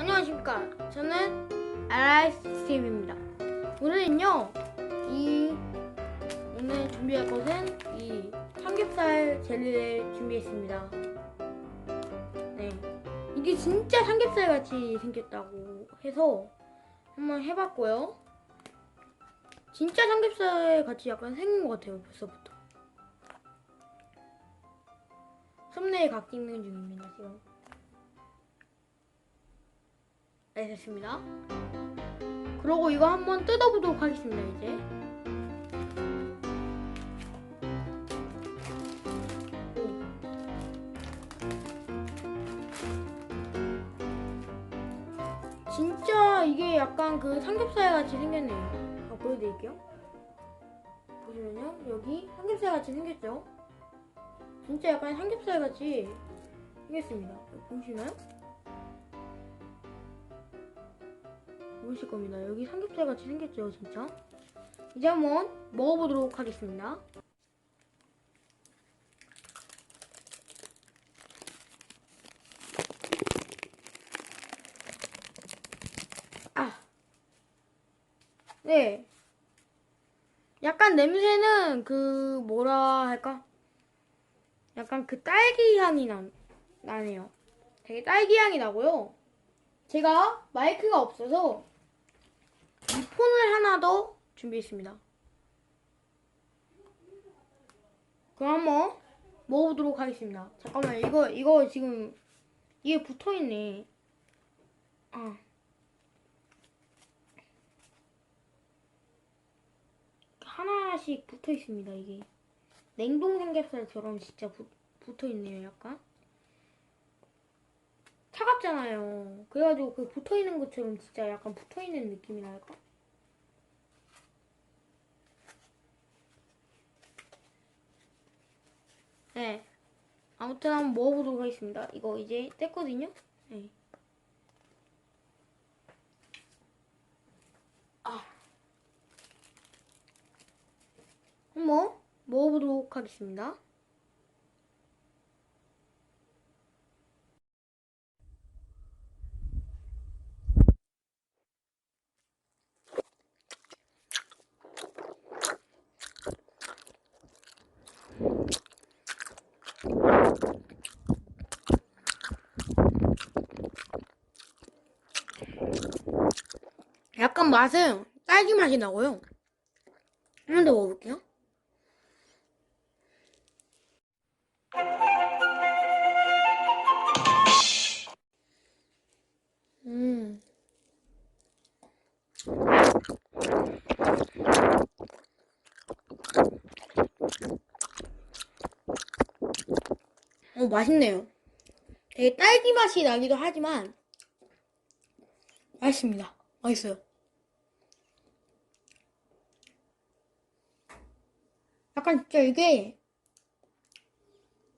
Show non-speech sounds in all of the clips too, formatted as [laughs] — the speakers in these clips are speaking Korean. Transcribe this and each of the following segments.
안녕하십니까. 저는 알라이스팀입니다. 오늘은요, 이, 오늘 준비할 것은 이 삼겹살 젤리를 준비했습니다. 네. 이게 진짜 삼겹살 같이 생겼다고 해서 한번 해봤고요. 진짜 삼겹살 같이 약간 생긴 것 같아요, 벌써부터. 썸네일 각 찍는 중입니다, 지금. 네, 됐습니다. 그러고 이거 한번 뜯어보도록 하겠습니다, 이제. 오. 진짜 이게 약간 그 삼겹살 같이 생겼네요. 한번 보여드릴게요. 보시면요, 여기 삼겹살 같이 생겼죠? 진짜 약간 삼겹살 같이 생겼습니다. 보시나요? 보이실 겁니다. 여기 삼겹살 같이 생겼죠, 진짜? 이제 한번 먹어보도록 하겠습니다. 아. 네. 약간 냄새는 그, 뭐라 할까? 약간 그 딸기 향이 나, 나네요. 되게 딸기 향이 나고요. 제가 마이크가 없어서 이 폰을 하나 더 준비했습니다. 그럼 한번 먹어보도록 하겠습니다. 잠깐만 이거 이거 지금 이게 붙어 있네. 아. 하나씩 붙어 있습니다. 이게 냉동 삼겹살처럼 진짜 부, 붙어 있네요. 약간. 차갑잖아요. 그래가지고 그 붙어 있는 것처럼 진짜 약간 붙어 있는 느낌이랄까? 네. 아무튼 한번 먹어보도록 하겠습니다. 이거 이제 뗐거든요? 네. 아. 한번 먹어보도록 하겠습니다. 약간 맛은 딸기 맛이 나고요. 한 번 더 먹어볼게요. 음. 어, 맛있네요. 되게 딸기 맛이 나기도 하지만, 맛있습니다. 맛있어요. 약간 진짜 이게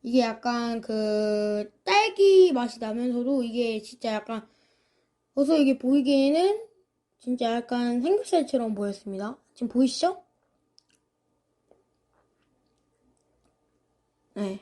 이게 약간 그 딸기 맛이 나면서도 이게 진짜 약간 어서 이게 보이기에는 진짜 약간 삼겹살처럼 보였습니다. 지금 보이시죠? 네.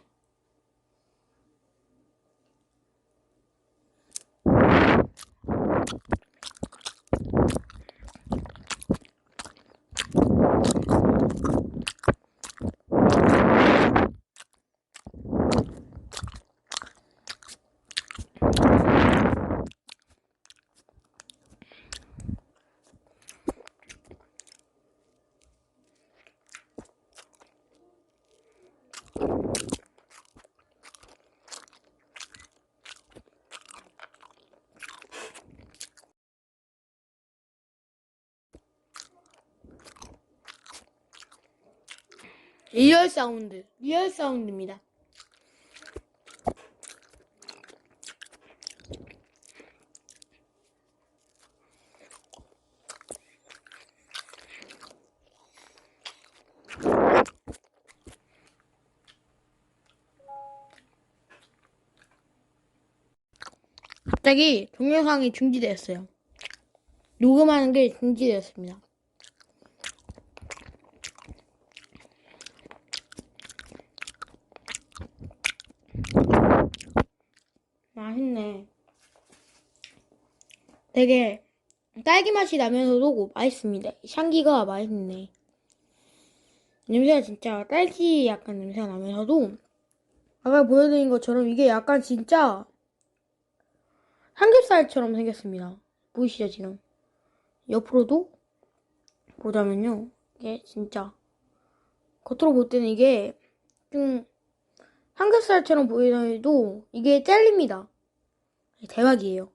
리얼 사운드, 리얼 사운드입니다. 갑자기 동영상이 중지되었어요. 녹음하는 게 중지되었습니다. 맛있네. 되게 딸기 맛이 나면서도 맛있습니다. 향기가 맛있네. 냄새가 진짜 딸기 약간 냄새가 나면서도 아까 보여드린 것처럼 이게 약간 진짜 삼겹살처럼 생겼습니다. 보이시죠 지금? 옆으로도 보자면요. 이게 진짜 겉으로 볼 때는 이게 좀 삼겹살처럼 보이더라도 이게 잘립니다. 대박이에요.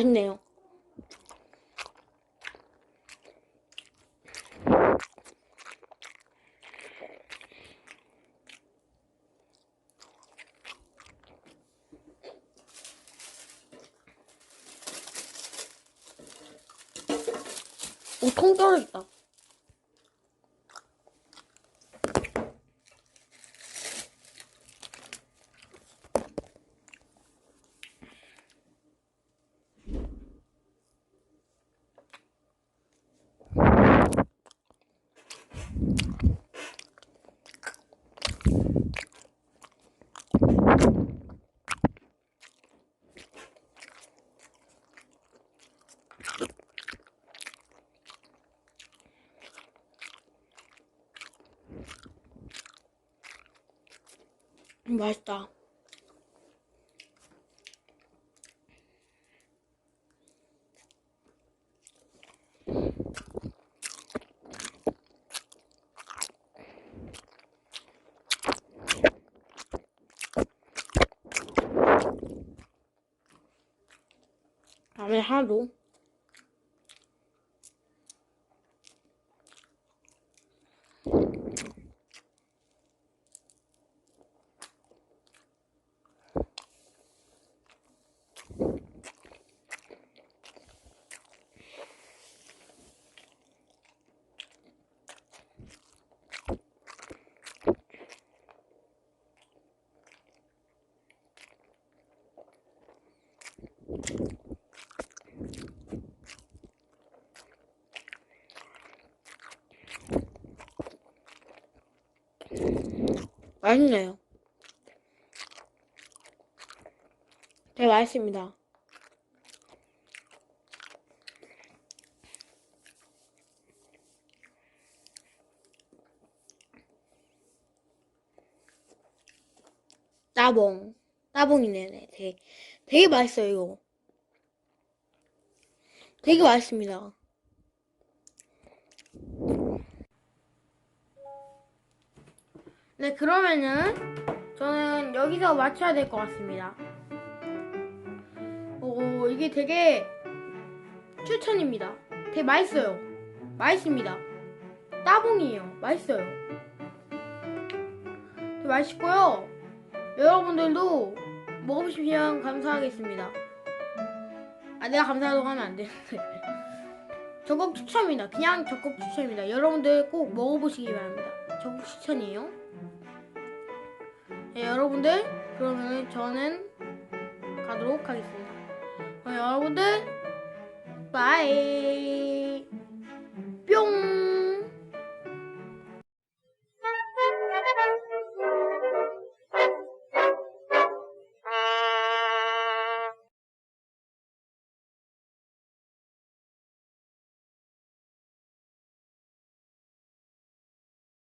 맛있네요. 오, 통 떨어졌다. 맛있다. 다음에 하나 맛있네요. 되게 맛있습니다. 따봉. 따봉이네. 네. 되게, 되게 맛있어요, 이거. 되게 맛있습니다. 네, 그러면은 저는 여기서 맞춰야 될 것 같습니다. 오, 이게 되게 추천입니다. 되게 맛있어요. 맛있습니다. 따봉이에요. 맛있어요. 되게 맛있고요. 여러분들도 먹어보시면 감사하겠습니다. 아, 내가 감사하다고 하면 안 되는데. [laughs] 적극 추천입니다. 그냥 적극 추천입니다. 여러분들 꼭 먹어보시기 바랍니다. 적극 추천이에요. 네, 여러분들 그러면 저는 가도록 하겠습니다. 그럼 여러분들 바이 뿅